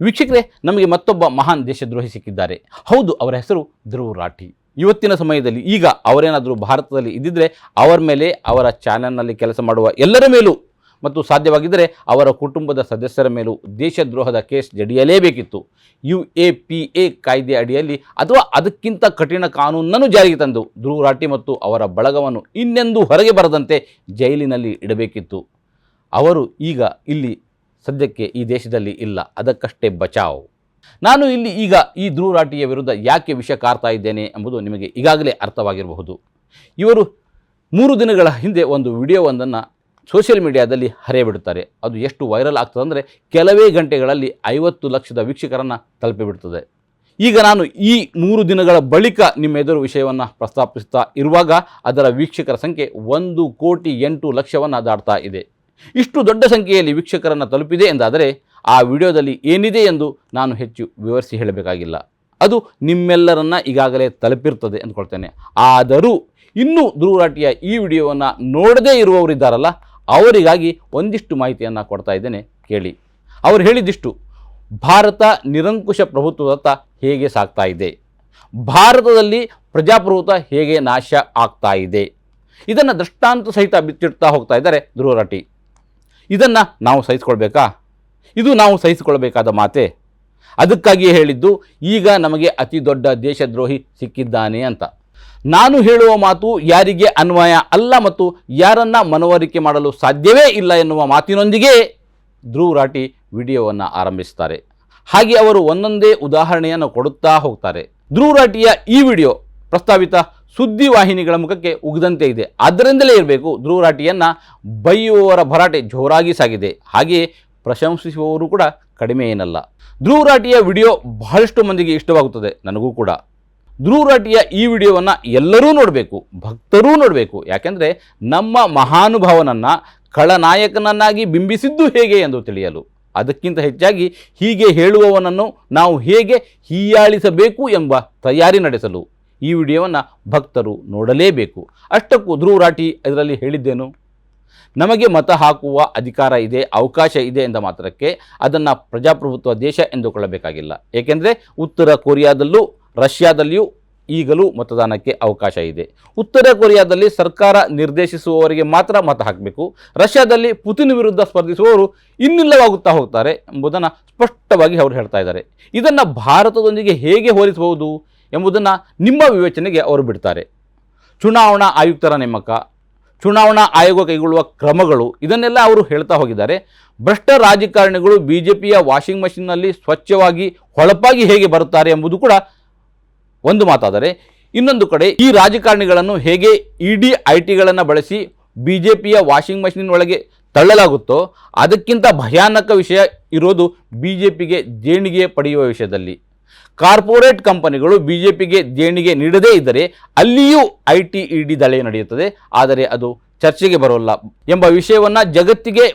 ವೀಕ್ಷಕರೇ, ನಮಗೆ ಮತ್ತೊಬ್ಬ ಮಹಾನ್ ದೇಶದ್ರೋಹಿ ಸಿಕ್ಕಿದ್ದಾರೆ. ಹೌದು, ಅವರ ಹೆಸರು ಧ್ರುವ ರಾಠಿ. ಇವತ್ತಿನ ಸಮಯದಲ್ಲಿ ಈಗ ಅವರೇನಾದರೂ ಭಾರತದಲ್ಲಿ ಇದ್ದಿದ್ದರೆ ಅವರ ಮೇಲೆ, ಅವರ ಚಾನೆಲ್ನಲ್ಲಿ ಕೆಲಸ ಮಾಡುವ ಎಲ್ಲರ ಮೇಲೂ ಮತ್ತು ಸಾಧ್ಯವಾಗಿದ್ದರೆ ಅವರ ಕುಟುಂಬದ ಸದಸ್ಯರ ಮೇಲೂ ದೇಶದ್ರೋಹದ ಕೇಸ್ ಜಡಿಯಲೇಬೇಕಿತ್ತು. ಯು ಎ ಪಿ ಎ ಕಾಯ್ದೆ ಅಡಿಯಲ್ಲಿ ಅಥವಾ ಅದಕ್ಕಿಂತ ಕಠಿಣ ಕಾನೂನನ್ನು ಜಾರಿಗೆ ತಂದು ಧ್ರುವ ರಾಠಿ ಮತ್ತು ಅವರ ಬಳಗವನ್ನು ಇನ್ನೆಂದೂ ಹೊರಗೆ ಬರದಂತೆ ಜೈಲಿನಲ್ಲಿ ಇಡಬೇಕಿತ್ತು. ಅವರು ಈಗ ಇಲ್ಲಿ ಸದ್ಯಕ್ಕೆ ಈ ದೇಶದಲ್ಲಿ ಇಲ್ಲ, ಅದಕ್ಕಷ್ಟೇ ಬಚಾವ್. ನಾನು ಇಲ್ಲಿ ಈಗ ಈ ಧ್ರುವರಾಟಿಯ ವಿರುದ್ಧ ಯಾಕೆ ವಿಷ ಕಾರ್ತಾ ಇದ್ದೇನೆ ಎಂಬುದು ನಿಮಗೆ ಈಗಾಗಲೇ ಅರ್ಥವಾಗಿರಬಹುದು. ಇವರು ಮೂರು ದಿನಗಳ ಹಿಂದೆ ಒಂದು ವಿಡಿಯೋವೊಂದನ್ನು ಸೋಷಿಯಲ್ ಮೀಡಿಯಾದಲ್ಲಿ ಹರಿಯಬಿಡುತ್ತಾರೆ. ಅದು ಎಷ್ಟು ವೈರಲ್ ಆಗ್ತದೆ ಅಂದರೆ ಕೆಲವೇ ಗಂಟೆಗಳಲ್ಲಿ ಐವತ್ತು ಲಕ್ಷದ ವೀಕ್ಷಕರನ್ನು ತಲುಪಿಬಿಡ್ತದೆ. ಈಗ ನಾನು ಈ ಮೂರು ದಿನಗಳ ಬಳಿಕ ನಿಮ್ಮ ಎದುರು ವಿಷಯವನ್ನು ಪ್ರಸ್ತಾಪಿಸ್ತಾ ಇರುವಾಗ ಅದರ ವೀಕ್ಷಕರ ಸಂಖ್ಯೆ ಒಂದು ಕೋಟಿ ಎಂಟು ಲಕ್ಷವನ್ನು ದಾಟ್ತಾ ಇದೆ. ಇಷ್ಟು ದೊಡ್ಡ ಸಂಖ್ಯೆಯಲ್ಲಿ ವೀಕ್ಷಕರನ್ನು ತಲುಪಿದೆ ಎಂದಾದರೆ ಆ ವಿಡಿಯೋದಲ್ಲಿ ಏನಿದೆ ಎಂದು ನಾನು ಹೆಚ್ಚು ವಿವರಿಸಿ ಹೇಳಬೇಕಾಗಿಲ್ಲ. ಅದು ನಿಮ್ಮೆಲ್ಲರನ್ನ ಈಗಾಗಲೇ ತಲುಪಿರ್ತದೆ ಅಂದ್ಕೊಳ್ತೇನೆ. ಆದರೂ ಇನ್ನೂ ಧ್ರುವರಾಟಿಯ ಈ ವಿಡಿಯೋವನ್ನು ನೋಡದೇ ಇರುವವರಿದ್ದಾರಲ್ಲ, ಅವರಿಗಾಗಿ ಒಂದಿಷ್ಟು ಮಾಹಿತಿಯನ್ನು ಕೊಡ್ತಾ ಇದ್ದೇನೆ, ಕೇಳಿ. ಅವರು ಹೇಳಿದಿಷ್ಟು, ಭಾರತ ನಿರಂಕುಶ ಪ್ರಭುತ್ವದತ್ತ ಹೇಗೆ ಸಾಗ್ತಾ ಇದೆ? ಭಾರತದಲ್ಲಿ ಪ್ರಜಾಪ್ರಭುತ್ವ ಹೇಗೆ ನಾಶ ಆಗ್ತಾ ಇದೆ? ಇದನ್ನು ದೃಷ್ಟಾಂತ ಸಹಿತ ಬಿತ್ತಿಡ್ತಾ ಹೋಗ್ತಾ ಇದ್ದಾರೆ ಧ್ರುವರಾಟಿ. ಇದನ್ನು ನಾವು ಸಹಿಸ್ಕೊಳ್ಬೇಕಾ? ಇದು ನಾವು ಸಹಿಸಿಕೊಳ್ಳಬೇಕಾದ ಮಾತೆ. ಅದಕ್ಕಾಗಿಯೇ ಹೇಳಿದ್ದು, ಈಗ ನಮಗೆ ಅತಿ ದೊಡ್ಡ ದೇಶದ್ರೋಹಿ ಸಿಕ್ಕಿದ್ದಾನೆ ಅಂತ. ನಾನು ಹೇಳುವ ಮಾತು ಯಾರಿಗೆ ಅನ್ವಯ ಅಲ್ಲ ಮತ್ತು ಯಾರನ್ನ ಮನವರಿಕೆ ಮಾಡಲು ಸಾಧ್ಯವೇ ಇಲ್ಲ ಎನ್ನುವ ಮಾತಿನೊಂದಿಗೆ ಧ್ರುವ್ ರಾಟಿ ವಿಡಿಯೋವನ್ನು ಆರಂಭಿಸ್ತಾರೆ. ಹಾಗೆ ಅವರು ಒಂದೊಂದೇ ಉದಾಹರಣೆಯನ್ನು ಕೊಡುತ್ತಾ ಹೋಗ್ತಾರೆ. ಧ್ರುವ್ ರಾಟಿಯ ಈ ವಿಡಿಯೋ ಪ್ರಸ್ತಾವಿತ ಸುದ್ದಿವಾಹಿನಿಗಳ ಮುಖಕ್ಕೆ ಉಗಿದಂತೆ ಇದೆ. ಅದರಿಂದಲೇ ಇರಬೇಕು, ಧ್ರುವರಾಟಿಯನ್ನು ಬೈಯುವವರ ಭರಾಟೆ ಜೋರಾಗಿ ಸಾಗಿದೆ. ಹಾಗೆಯೇ ಪ್ರಶಂಸಿಸುವವರು ಕೂಡ ಕಡಿಮೆ ಏನಲ್ಲ. ಧ್ರುವರಾಟಿಯ ವಿಡಿಯೋ ಬಹಳಷ್ಟು ಮಂದಿಗೆ ಇಷ್ಟವಾಗುತ್ತದೆ, ನನಗೂ ಕೂಡ. ಧ್ರುವರಾಟಿಯ ಈ ವಿಡಿಯೋವನ್ನು ಎಲ್ಲರೂ ನೋಡಬೇಕು, ಭಕ್ತರೂ ನೋಡಬೇಕು. ಯಾಕೆಂದರೆ ನಮ್ಮ ಮಹಾನುಭಾವನನ್ನು, ಖಳನಾಯಕನನ್ನಾಗಿ ಬಿಂಬಿಸಿದ್ದು ಹೇಗೆ ಎಂದು ತಿಳಿಯಲು. ಅದಕ್ಕಿಂತ ಹೆಚ್ಚಾಗಿ ಹೀಗೆ ಹೇಳುವವನನ್ನು ನಾವು ಹೇಗೆ ಹೀಯಾಳಿಸಬೇಕು ಎಂಬ ತಯಾರಿ ನಡೆಸಲು. ಈ ವಿಡಿಯೋವನ್ನು ಭಕ್ತರು ನೋಡಲೇಬೇಕು. ಅಷ್ಟಕ್ಕೂ ಧ್ರುವ ರಾಠಿ ಇದರಲ್ಲಿ ಹೇಳಿದ್ದೇನು? ನಮಗೆ ಮತ ಹಾಕುವ ಅಧಿಕಾರ ಇದೆ, ಅವಕಾಶ ಇದೆ ಎಂದ ಮಾತ್ರಕ್ಕೆ ಅದನ್ನು ಪ್ರಜಾಪ್ರಭುತ್ವ ದೇಶ ಎಂದುಕೊಳ್ಳಬೇಕಾಗಿಲ್ಲ. ಏಕೆಂದರೆ ಉತ್ತರ ಕೊರಿಯಾದಲ್ಲೂ, ರಷ್ಯಾದಲ್ಲಿಯೂ ಈಗಲೂ ಮತದಾನಕ್ಕೆ ಅವಕಾಶ ಇದೆ. ಉತ್ತರ ಕೊರಿಯಾದಲ್ಲಿ ಸರ್ಕಾರ ನಿರ್ದೇಶಿಸುವವರಿಗೆ ಮಾತ್ರ ಮತ ಹಾಕಬೇಕು. ರಷ್ಯಾದಲ್ಲಿ ಪುತಿನ್ ವಿರುದ್ಧ ಸ್ಪರ್ಧಿಸುವವರು ಇನ್ನಿಲ್ಲವಾಗುತ್ತಾ ಹೋಗ್ತಾರೆ ಎಂಬುದನ್ನು ಸ್ಪಷ್ಟವಾಗಿ ಅವರು ಹೇಳ್ತಾ ಇದ್ದಾರೆ. ಇದನ್ನು ಭಾರತದೊಂದಿಗೆ ಹೇಗೆ ಹೋಲಿಸಬಹುದು? ಎಂಬುದನ್ನು ನಿಮ್ಮ ವಿವೇಚನೆಗೆ ಅವರು ಬಿಡ್ತಾರೆ. ಚುನಾವಣಾ ಆಯುಕ್ತರ ನೇಮಕ, ಚುನಾವಣಾ ಆಯೋಗ ಕೈಗೊಳ್ಳುವ ಕ್ರಮಗಳು, ಇದನ್ನೆಲ್ಲ ಅವರು ಹೇಳ್ತಾ ಹೋಗಿದ್ದಾರೆ. ಭ್ರಷ್ಟ ರಾಜಕಾರಣಿಗಳು ಬಿ ಜೆ ಪಿಯ ವಾಷಿಂಗ್ ಮಷಿನ್ನಲ್ಲಿ ಸ್ವಚ್ಛವಾಗಿ, ಹೊಳಪಾಗಿ ಹೇಗೆ ಬರುತ್ತಾರೆ ಎಂಬುದು ಕೂಡ ಒಂದು ಮಾತಾದರೆ, ಇನ್ನೊಂದು ಕಡೆ ಈ ರಾಜಕಾರಣಿಗಳನ್ನು ಹೇಗೆ ಇಡಿ ಐ ಟಿಗಳನ್ನು ಬಳಸಿ ಬಿ ಜೆ ಪಿಯ ವಾಷಿಂಗ್ ಮಷಿನ್ ಒಳಗೆ ತಳ್ಳಲಾಗುತ್ತೋ, ಅದಕ್ಕಿಂತ ಭಯಾನಕ ವಿಷಯ ಇರೋದು ಬಿ ಜೆ ಪಿಗೆ ದೇಣಿಗೆ ಪಡೆಯುವ ವಿಷಯದಲ್ಲಿ. ಕಾರ್ಪೊರೇಟ್ ಕಂಪನಿಗಳು ಬಿ ಜೆ ಪಿಗೆ ದೇಣಿಗೆ ನೀಡದೇ ಇದ್ದರೆ ಅಲ್ಲಿಯೂ ಐ ಟಿ ಇ ಡಿ ದಾಳಿ ನಡೆಯುತ್ತದೆ. ಆದರೆ ಅದು ಚರ್ಚೆಗೆ ಬರೋಲ್ಲ ಎಂಬ ವಿಷಯವನ್ನು ಜಗತ್ತಿಗೆ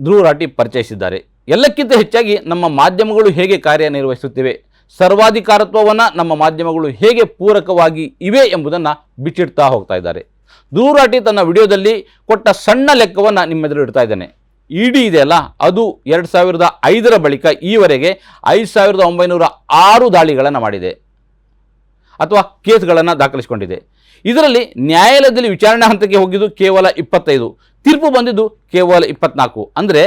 ಧ್ರುವರಾಟಿ ಪರಿಚಯಿಸಿದ್ದಾರೆ. ಎಲ್ಲಕ್ಕಿಂತ ಹೆಚ್ಚಾಗಿ ನಮ್ಮ ಮಾಧ್ಯಮಗಳು ಹೇಗೆ ಕಾರ್ಯನಿರ್ವಹಿಸುತ್ತಿವೆ, ಸರ್ವಾಧಿಕಾರತ್ವವನ್ನು ನಮ್ಮ ಮಾಧ್ಯಮಗಳು ಹೇಗೆ ಪೂರಕವಾಗಿ ಇವೆ ಎಂಬುದನ್ನು ಬಿಚ್ಚಿಡ್ತಾ ಹೋಗ್ತಾ ಇದ್ದಾರೆ. ಧ್ರುವರಾಟಿ ತನ್ನ ವಿಡಿಯೋದಲ್ಲಿ ಕೊಟ್ಟ ಸಣ್ಣ ಲೆಕ್ಕವನ್ನು ನಿಮ್ಮೆದುರು ಇಡ್ತಾ ಇದ್ದೇನೆ. ಇಡಿ ಇದೆಯಲ್ಲ ಅದು ಎರಡು ಸಾವಿರದ ಐದರ ಬಳಿಕ ಈವರೆಗೆ ಐದು ಸಾವಿರದ ಒಂಬೈನೂರ ಆರು ದಾಳಿಗಳನ್ನು ಮಾಡಿದೆ. ಅಥವಾ ಕೇಸ್ಗಳನ್ನು ದಾಖಲಿಸಿಕೊಂಡಿದೆ. ಇದರಲ್ಲಿ ನ್ಯಾಯಾಲಯದಲ್ಲಿ ವಿಚಾರಣೆ ಹಂತಕ್ಕೆ ಹೋಗಿದ್ದು ಕೇವಲ ಇಪ್ಪತ್ತೈದು, ತೀರ್ಪು ಬಂದಿದ್ದು ಕೇವಲ ಇಪ್ಪತ್ನಾಲ್ಕು. ಅಂದರೆ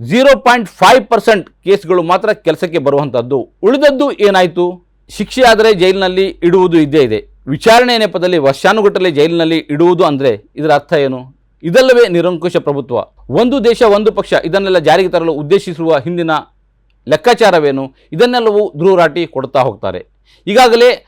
ಝೀರೋ ಪಾಯಿಂಟ್ ಫೈವ್ ಪರ್ಸೆಂಟ್ ಕೇಸ್ಗಳು ಮಾತ್ರ ಕೆಲಸಕ್ಕೆ ಬರುವಂಥದ್ದು ಉಳಿದದ್ದು ಏನಾಯಿತು? ಶಿಕ್ಷೆಯಾದರೆ ಜೈಲಿನಲ್ಲಿ ಇಡುವುದು ಇದ್ದೇ ಇದೆ. ವಿಚಾರಣೆ ನೆಪದಲ್ಲಿ ವರ್ಷಾನುಗಟ್ಟಲೆ ಜೈಲಿನಲ್ಲಿ ಇಡುವುದು ಅಂದರೆ ಇದರ ಅರ್ಥ ಏನು? ಇದಲ್ಲವೇ ನಿರಂಕುಶ ಪ್ರಭುತ್ವ. ಒಂದು ದೇಶ, ಒಂದು ಪಕ್ಷ, ಇದನ್ನೆಲ್ಲ ಜಾರಿಗೆ ತರಲು ಉದ್ದೇಶಿಸುವ ಹಿಂದಿನ ಲೆಕ್ಕಾಚಾರವೇನು? ಇದನ್ನೆಲ್ಲವೂ ದೂರಾಟಿ ಕೊಡ್ತಾ ಹೋಗ್ತಾರೆ. ಈಗಾಗಲೇ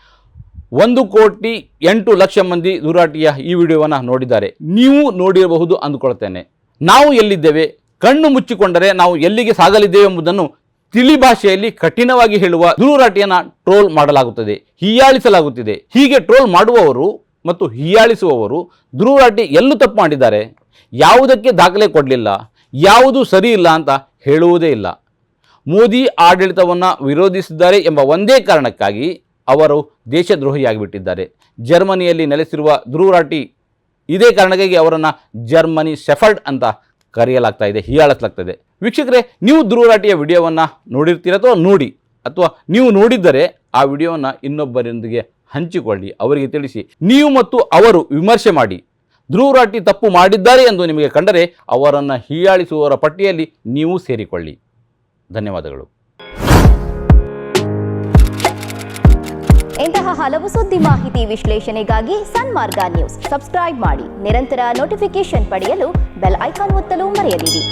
ಒಂದು ಕೋಟಿ ಎಂಟು ಲಕ್ಷ ಮಂದಿ ದೂರಾಟಿಯ ಈ ವಿಡಿಯೋವನ್ನು ನೋಡಿದ್ದಾರೆ. ನೀವು ನೋಡಿರಬಹುದು ಅಂದುಕೊಳ್ತೇನೆ. ನಾವು ಎಲ್ಲಿದ್ದೇವೆ? ಕಣ್ಣು ಮುಚ್ಚಿಕೊಂಡರೆ ನಾವು ಎಲ್ಲಿಗೆ ಸಾಗಲಿದ್ದೇವೆ ಎಂಬುದನ್ನು ತಿಳಿ ಭಾಷೆಯಲ್ಲಿ ಕಠಿಣವಾಗಿ ಹೇಳುವ ದೂರಾಟಿಯನ್ನು ಟ್ರೋಲ್ ಮಾಡಲಾಗುತ್ತದೆ, ಹೀಯಾಳಿಸಲಾಗುತ್ತಿದೆ. ಹೀಗೆ ಟ್ರೋಲ್ ಮಾಡುವವರು ಮತ್ತು ಹೀಯಾಳಿಸುವವರು ಧ್ರುವರಾಟಿ ಎಲ್ಲೂ ತಪ್ಪು ಮಾಡಿದ್ದಾರೆ. ಯಾವುದಕ್ಕೆ ದಾಖಲೆ ಕೊಡಲಿಲ್ಲ, ಯಾವುದು ಸರಿ ಇಲ್ಲ ಅಂತ ಹೇಳುವುದೇ ಇಲ್ಲ. ಮೋದಿ ಆಡಳಿತವನ್ನು ವಿರೋಧಿಸಿದ್ದಾರೆ ಎಂಬ ಒಂದೇ ಕಾರಣಕ್ಕಾಗಿ ಅವರು ದೇಶದ್ರೋಹಿಯಾಗಿಬಿಟ್ಟಿದ್ದಾರೆ. ಜರ್ಮನಿಯಲ್ಲಿ ನೆಲೆಸಿರುವ ಧ್ರುವರಾಟಿ ಇದೇ ಕಾರಣಕ್ಕಾಗಿ ಅವರನ್ನು ಜರ್ಮನಿ ಸೆಫರ್ಡ್ ಅಂತ ಕರೆಯಲಾಗ್ತಾ ಇದೆ ಹೀಯಾಳಿಸಲಾಗ್ತಾ ಇದೆ ವೀಕ್ಷಕರೇ, ನೀವು ಧ್ರುವರಾಟಿಯ ವಿಡಿಯೋವನ್ನು ನೋಡಿರ್ತೀರ ಅಥವಾ ನೋಡಿ? ಅಥವಾ ನೀವು ನೋಡಿದ್ದರೆ ಆ ವಿಡಿಯೋವನ್ನು ಇನ್ನೊಬ್ಬರೊಂದಿಗೆ ಹಂಚಿಕೊಳ್ಳಿ, ಅವರಿಗೆ ತಿಳಿಸಿ. ನೀವು ಮತ್ತು ಅವರು ವಿಮರ್ಶೆ ಮಾಡಿ. ಧ್ರುವರಾಟಿ ತಪ್ಪು ಮಾಡಿದ್ದಾರೆ ಎಂದು ನಿಮಗೆ ಕಂಡರೆ ಅವರನ್ನು ಹೀಯಾಳಿಸುವವರ ಪಟ್ಟಿಯಲ್ಲಿ ನೀವು ಸೇರಿಕೊಳ್ಳಿ. ಧನ್ಯವಾದಗಳು. ಇಂತಹ ಹಲವು ಸುದ್ದಿ ಮಾಹಿತಿ ವಿಶ್ಲೇಷಣೆಗಾಗಿ ಸನ್ಮಾರ್ಗ ನ್ಯೂಸ್. ಸಬ್ಸ್ಕ್ರೈಬ್ ಮಾಡಿ. ನಿರಂತರ ನೋಟಿಫಿಕೇಶನ್ ಪಡೆಯಲು ಬೆಲ್ ಐಕಾನ್ ಒತ್ತಲು ಮರೆಯದಿರಿ.